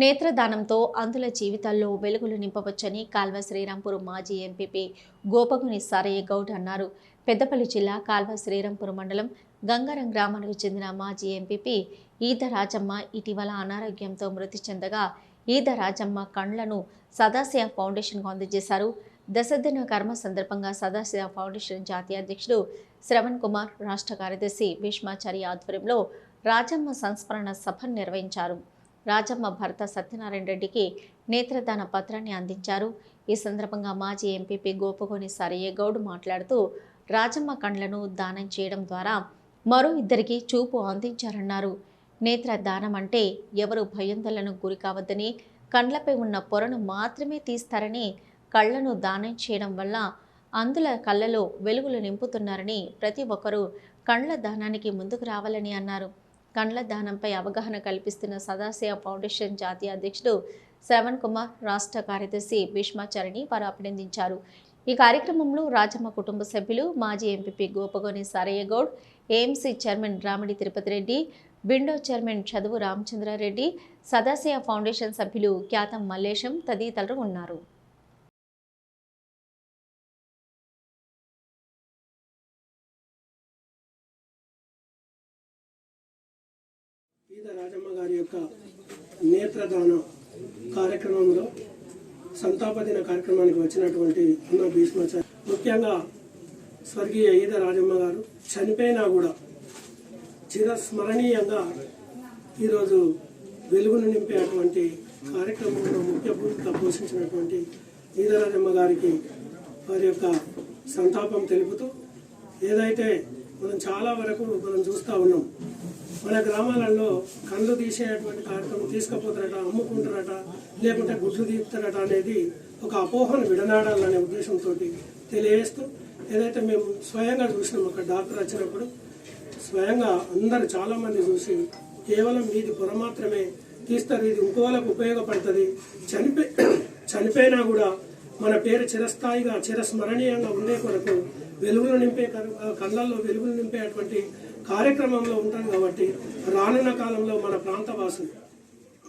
నేత్రదానంతో అందుల జీవితాల్లో వెలుగులు నింపవచ్చని కాల్వ శ్రీరాంపురం మాజీ ఎంపీపీ గోపగుని సారయ్య గౌడ్ అన్నారు. పెద్దపల్లి జిల్లా కాల్వ శ్రీరాంపురం మండలం గంగారం గ్రామానికి చెందిన మాజీ ఎంపీపీ ఈద రాజమ్మ ఇటీవల అనారోగ్యంతో మృతి చెందగా ఈద రాజమ్మ కండ్లను సదాశివ ఫౌండేషన్కు అందజేశారు. దశదిన కర్మ సందర్భంగా సదాశివ ఫౌండేషన్ జాతీయ అధ్యక్షుడు శ్రవణ్ కుమార్ రాష్ట్ర కార్యదర్శి భీష్మాచారి ఆధ్వర్యంలో రాజమ్మ సంస్మరణ సభను నిర్వహించారు. రాజమ్మ భర్త సత్యనారాయణ రెడ్డికి నేత్రదాన పత్రాన్ని అందించారు. ఈ సందర్భంగా మాజీ ఎంపీపీ గోపగోని సరయ్య గౌడ్ మాట్లాడుతూ రాజమ్మ కండ్లను దానం చేయడం ద్వారా మరో ఇద్దరికి చూపు అందించారన్నారు. నేత్ర దానం అంటే ఎవరు భయందలను గురి కావద్దని కండ్లపై ఉన్న పొరను మాత్రమే తీస్తారని కళ్ళను దానం చేయడం వల్ల అందుల కళ్ళలో వెలుగులు నింపుతున్నారని ప్రతి ఒక్కరూ కండ్ల దానానికి ముందుకు రావాలని అన్నారు. కండ్ల దానంపై అవగాహన కల్పిస్తున్న సదాశివ ఫౌండేషన్ జాతీయ అధ్యక్షుడు శ్రవణ్ కుమార్ రాష్ట్ర కార్యదర్శి భీష్మాచారిని వారు అభినందించారు. ఈ కార్యక్రమంలో రాజమ్మ కుటుంబ సభ్యులు మాజీ MPP Gopagoni Saraiah Goud AMC chairman Ramidi Tirupati Reddy window chairman Chaduvu Ramachandra Reddy Sadashiva foundation సభ్యులు ఖ్యాతం మల్లేశం తదితరులు ఉన్నారు. పీద రాజమ్మ గారి యొక్క నేత్రదాన కార్యక్రమంలో సంతాప దిన కార్యక్రమానికి వచ్చినటువంటి ఉన్న భీష్మాచార్య ముఖ్యంగా స్వర్గీయ ఈద రాజమ్మ గారు చనిపోయినా కూడా చిరస్మరణీయంగా ఈరోజు వెలుగును నింపేటువంటి కార్యక్రమంలో ముఖ్య భూమిక పోషించినటువంటి ఈద రాజమ్మ గారికి వారి యొక్క సంతాపం తెలుపుతూ ఏదైతే మనం చాలా వరకు మనం చూస్తూ ఉన్నాం మన గ్రామాలలో కండ్లు తీసేటువంటి కార్యక్రమం తీసుకుపోతారట అమ్ముకుంటారట లేకుంటే గుడ్లు తీస్తారట అనేది ఒక అపోహను విడనాడాలనే ఉద్దేశంతో తెలియజేస్తూ ఏదైతే మేము స్వయంగా చూసినాం ఒక డాక్టర్ వచ్చినప్పుడు స్వయంగా అందరు చాలామంది చూసి కేవలం మీది పొర మాత్రమే తీస్తారు ఇది ఇంకో వాళ్ళకు ఉపయోగపడుతుంది చనిపోయి చనిపోయినా కూడా మన పేరు చిరస్థాయిగా చిరస్మరణీయంగా ఉండే కొరకు వెలుగులు నింపే కళ్ళల్లో వెలుగులు నింపేటువంటి కార్యక్రమంలో ఉంటుంది కాబట్టి రానున్న కాలంలో మన ప్రాంత వాసులు.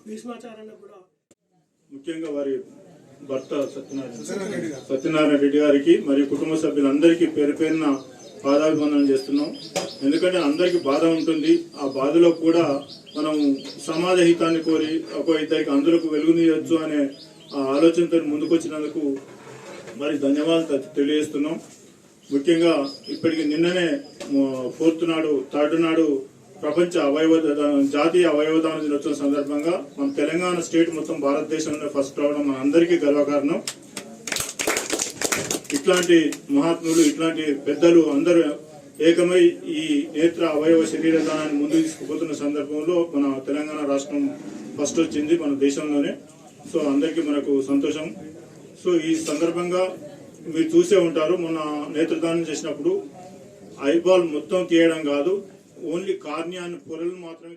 భీష్మాచారాన్ని కూడా ముఖ్యంగా వారి భర్త సత్యనారాయణ. సత్యనారాయణ రెడ్డి గారికి మరియు కుటుంబ సభ్యులందరికీ పేరు పేరున పాదాభివందనం చేస్తున్నాం. ఎందుకంటే అందరికీ బాధ ఉంటుంది. ఆ బాధలో కూడా మనం సమాజ హితాన్ని కోరి ఒక ఇద్దరికి అందరికి వెలుగునీయొచ్చు అనే ఆ ఆలోచనతో ముందుకొచ్చినందుకు మరి ధన్యవాదాలు తెలియజేస్తున్నాం. ముఖ్యంగా ఇప్పటికి నిన్ననే ఫోర్త్ నాడు థర్డ్ నాడు ప్రపంచ అవయవ జాతీయ అవయవదాన దినోత్సవం సందర్భంగా మన తెలంగాణ స్టేట్ మొత్తం భారతదేశంలో ఫస్ట్ రావడం మన అందరికీ గర్వకారణం. ఇట్లాంటి మహాత్ములు ఇట్లాంటి పెద్దలు అందరూ ఏకమై ఈ నేత్ర అవయవ శరీర దానాన్ని ముందుకు తీసుకుపోతున్న సందర్భంలో మన తెలంగాణ రాష్ట్రం ఫస్ట్ వచ్చింది మన దేశంలోనే. సో అందరికీ మనకు సంతోషం. సో ఈ సందర్భంగా మీరు చూసే ఉంటారు మొన్న నేత్రదానం చేసినప్పుడు ఐబాల్ మొత్తం తీయడం కాదు ఓన్లీ కార్నియాన్ని పొరలు మాత్రమే